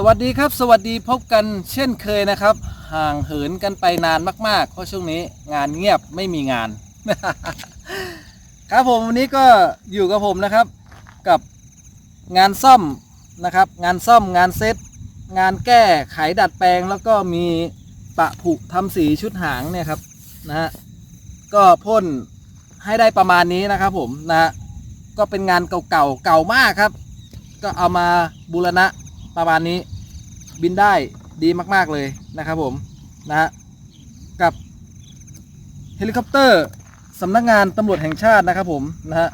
สวัสดีครับสวัสดีพบกันเช่นเคยนะครับ ห่างเหินกันไปนานมาก ๆ เพราะช่วงนี้งานเงียบไม่มีงาน ครับผมวันนี้ก็อยู่กับผมนะครับ กับงานซ่อมนะครับ งานซ่อมงานเซ็ตงานแก้ไขดัดแปลงแล้วก็มีปะผุทำสีชุดหางเนี่ยครับนะฮะก็พ่นให้ได้ประมาณนี้นะครับผมนะฮะก็เป็นงานเก่าๆเก่ามากครับ ก็เอามาบูรณะประมาณนี้ บินได้ดีมากๆเลยนะครับผมนะฮะกับเฮลิคอปเตอร์สำนักงานตำรวจแห่งชาตินะครับผมนะฮะ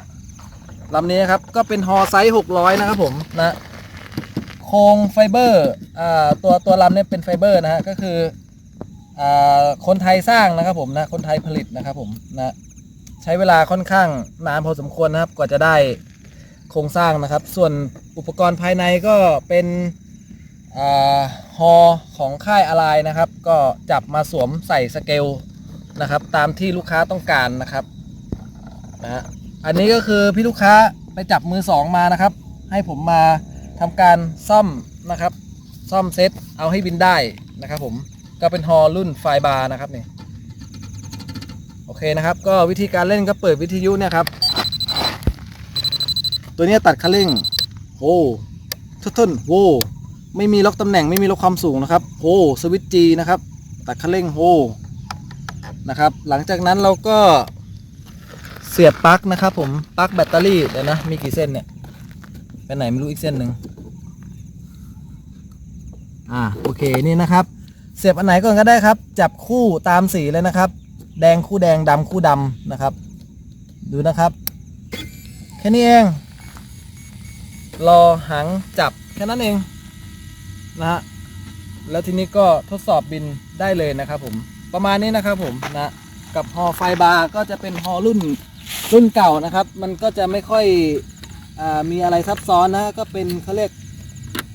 ลำนี้นะครับก็เป็นฮอไซส์600 นะครับผมนะโครงไฟเบอร์อ่าตัวตัวลำเนี่ยเป็นไฟเบอร์นะฮะก็คืออ่าคนไทยสร้างนะครับผมนะคนไทยผลิตนะครับผมนะใช้เวลาค่อนข้างนานพอสมควรนะครับกว่าจะได้โครงสร้างนะครับ ส่วนอุปกรณ์ภายในก็เป็น ฮอของค่ายอะไรนะครับ ก็จับมาสวมใส่สเกลนะครับ ตามที่ลูกค้าต้องการนะครับนะฮะอันนี้ก็คือพี่ลูกค้าไปจับมือสองมานะครับ ให้ผมมาทำการซ่อมนะครับ ซ่อมเซ็ตเอาให้บินได้นะครับ ผมก็เป็นฮอรุ่นไฟบาร์นะครับนี่โอเคนะครับ ก็วิธีการเล่นก็เปิดวิทยุเนี่ยครับ ตัวนี้ตัดคันเร่งโอ้ทุนโว้ ไม่มีล็อกตำแหน่งไม่มีล็อกความสูงนะครับโฮสวิตจีนะครับตัดคันเร่งโฮนะครับ หลังจากนั้นเราก็เสียบปลั๊กนะครับ ผมปลั๊กแบตเตอรี่เดี๋ยวนะมีกี่เส้นเนี่ยไปไหนไม่รู้อีกเส้นหนึ่งอ่าโอเคนี่นะครับ เสียบอันไหนก่อนก็ได้ครับ จับคู่ตามสีเลยนะครับ แดงคู่แดงดำคู่ดำนะครับ ดูนะครับ แค่นี้เอง รอหางจับแค่นั้นเอง นะฮะแล้วทีนี้ก็ทดสอบบินได้เลยนะครับผมประมาณนี้นะครับผมนะกับฮอไฟบาร์ก็จะเป็นฮอรุ่นรุ่นเก่านะครับ มันก็จะไม่ค่อยอมีอะไรซับซ้อนนะก็เป็นเขาเรียก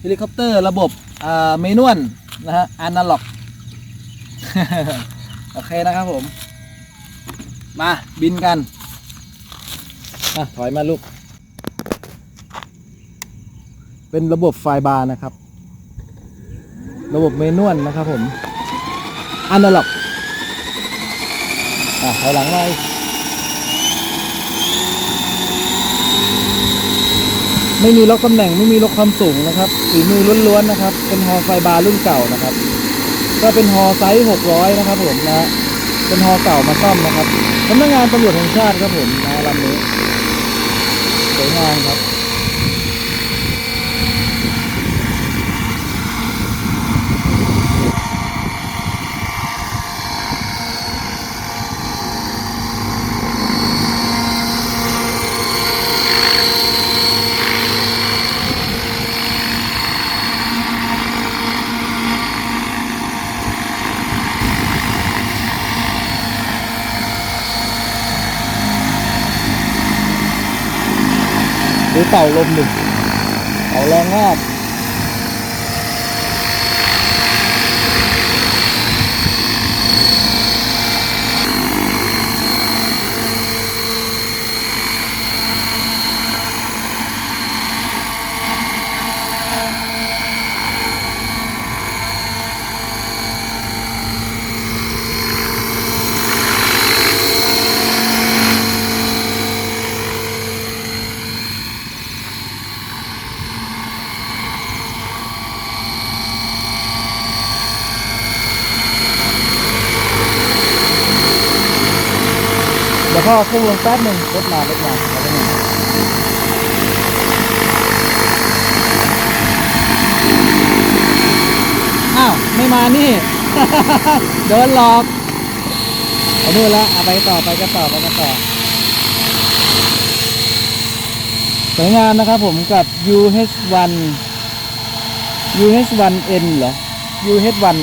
เฮลิคอปเตอร์ระบบเมนวลนะฮะอนาล็อกโอเคนะครับผม มาบินกันอะถอยมาลูก เป็นระบบไฟบาร์นะครับ ระบบเมนวลนะครับผมอันดัล็อกอะถอยหลังเลยไม่มีล็อกตำแหน่งไม่มีล็อกความสูงนะครับฝีมือล้วนๆนะครับ เป็นฮอไฟบาร์รุ่นเก่านะครับ ก็เป็นฮอไซส์600 นะครับผมนะเป็นฮอเก่ามาซ่อมนะครับสำนักงานตำรวจแห่งชาติครับผมนะลำนี้สวยงามครับ หรือเป่าลมหนึ่งเป่าแรงมาก ดี๋ยวพ่อเครื่งลงแป๊บหนึ่งรถมารถมาเอาไปหนึ่งอ้าว ไม่มานี่ โดนหลอกเอานู่นละเอาไปต่อไปกันต่อไปกันต่อสวยงามนะครับผมกับ UH1 UH1N เหรอ UH1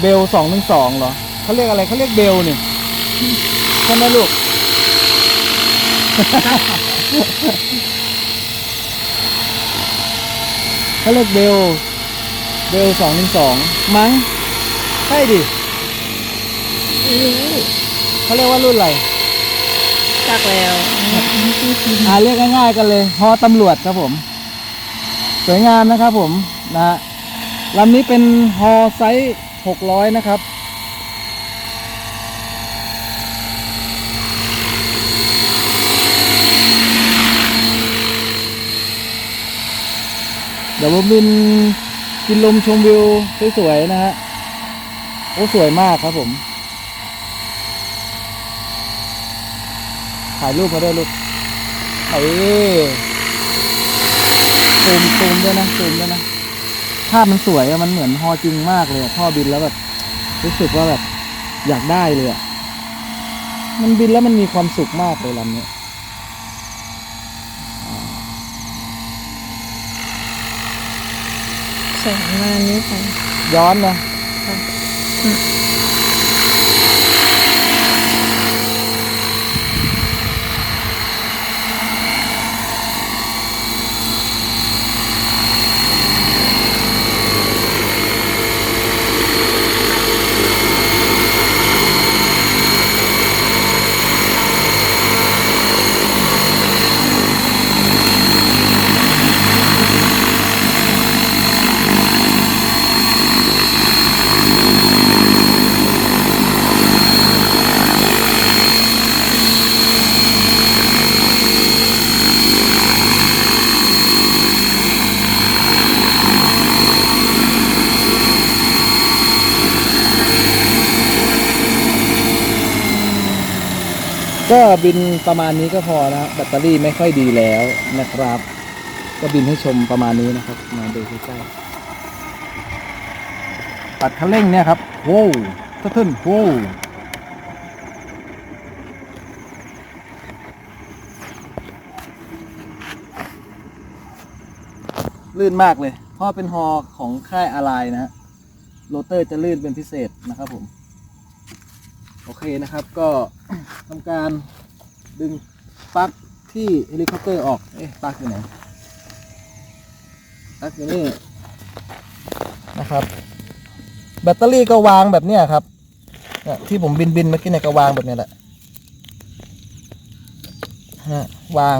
เบล212เหรอเขาเรียกอะไรเขาเรียกเบลเนี่ย ใช่ไหมลูก เขาเรียกเบล เบลสองหนึ่งสองมั้ง ใช่ดิเขาเรียกว่ารุ่นอะไรจักแล้วอ่าเรียกง่ายๆกันเลยฮอตำรวจครับผม สวยงามนะครับผมนะฮะลำนี้เป็นฮอไซส์600 นะครับ ดี๋ยวผมบินกินลมชมวิวสวยๆนะฮะโอ้สวยมากครับผมถ่ายรูปมาด้วยลูกเออซูมซูมด้วยนะซูมด้วยนะภาพมันสวยอะมันเหมือนฮอจริงมากเลยอะพ่อบินแล้วแบบ รู้สึกว่าแบบอยากได้เลยอะมันบินแล้วมันมีความสุขมากเลยลำเนี้ย แสงมานี้ไปย้อนนะ ก็บินประมาณนี้ก็พอนะครับแบตเตอรี่ไม่ค่อยดีแล้วนะครับ ก็บินให้ชมประมาณนี้นะครับ มาดูใกล้ๆตัดคันเร่งเนี่ยครับโว้วสะทึนโว้วลื่นมากเลย เพราะเป็นฮอของค่ายอะไรนะฮะ โรเตอร์จะลื่นเป็นพิเศษนะครับผม โอเคนะครับก็ทำการดึงปลั๊กที่เฮลิคอปเตอร์ออก เอ๊ะปลั๊กอยู่ไหนปลั๊กอยู่นี่นะครับ แบตเตอรี่ก็วางแบบเนี้ยครับเนี่ยที่ผมบินบินเมื่อกี้เนี่ยก็วางแบบเนี้ยแหละฮะวาง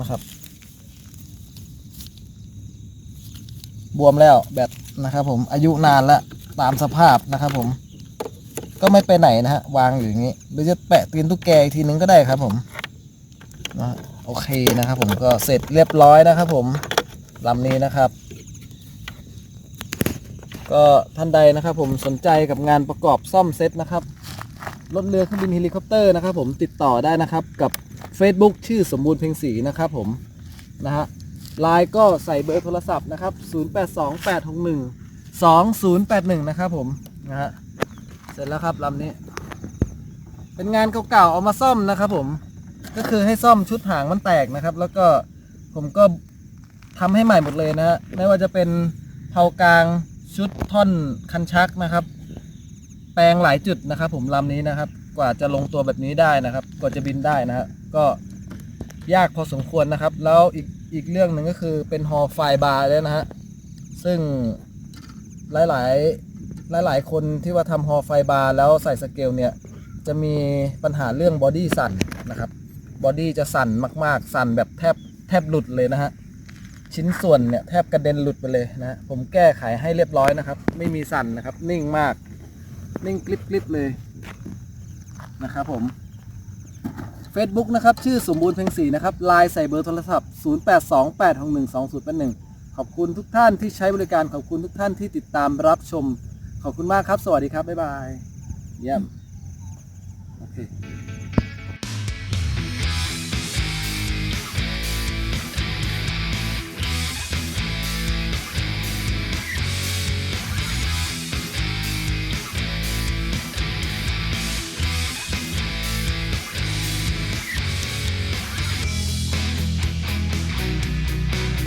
นะครับ บวมแล้วแบตนะครับผมอายุนานแล้วตามสภาพนะครับผม ก็ไม่ไปไหนนะฮะ วางอยู่อย่างนี้หรือจะแปะตีนตุ๊กแกอีกทีนึงก็ได้ครับผมนะโอเคนะครับผมก็เสร็จเรียบร้อยนะครับผมลำนี้นะครับ ก็ท่านใดนะครับผมสนใจกับงานประกอบซ่อมเซ็ตนะครับรถเรือเครื่องบินเฮลิคอปเตอร์นะครับผมติดต่อได้นะครับกับ Facebook ชื่อสมบูรณ์เพ็งศรีนะครับผมนะฮะไลน์ก็ใส่เบอร์โทรศัพท์นะครับ 0828612081 นะครับผมนะฮะ สร็จแล้วครับลำนี้ เป็นงานเก่าๆเอามาซ่อมนะครับ ผม ก็คือให้ซ่อมชุดหางมันแตกนะครับ แล้วก็ผมก็ทำให้ใหม่หมดเลยนะฮะไม่ว่าจะเป็นเผากลางชุดท่อนคันชักนะครับ แปลงหลายจุดนะครับ ผมลำนี้นะครับ กว่าจะลงตัวแบบนี้ได้นะครับ กว่าจะบินได้นะฮะก็ยากพอสมควรนะครับ แล้วอีกอีกเรื่องหนึ่งก็คือเป็นฮอไฟบาร์ด้วยนะฮะซึ่งหลาย ๆ หลายๆ คนที่ว่าทำฮอไฟบาร์แล้วใส่สเกลเนี่ย จะมีปัญหาเรื่องบอดี้สั่นนะครับบอดี้จะสั่นมากๆ สั่นแบบแทบแทบหลุดเลยนะฮะ ชิ้นส่วนเนี่ยแทบกระเด็นหลุดไปเลยนะฮะผมแก้ไขให้เรียบร้อยนะครับ ไม่มีสั่นนะครับ นิ่งมาก นิ่งกริบกริบเลยนะครับผม Facebook นะครับ ชื่อสมบูรณ์เพ็งศรีนะครับไลน์ใส่เบอร์โทรศัพท์ 0828612081 ขอบคุณทุกท่านที่ใช้บริการขอบคุณทุกท่านที่ติดตามรับชม ขอบคุณมากครับ สวัสดีครับ บ๊ายบาย เยี่ยม โอเค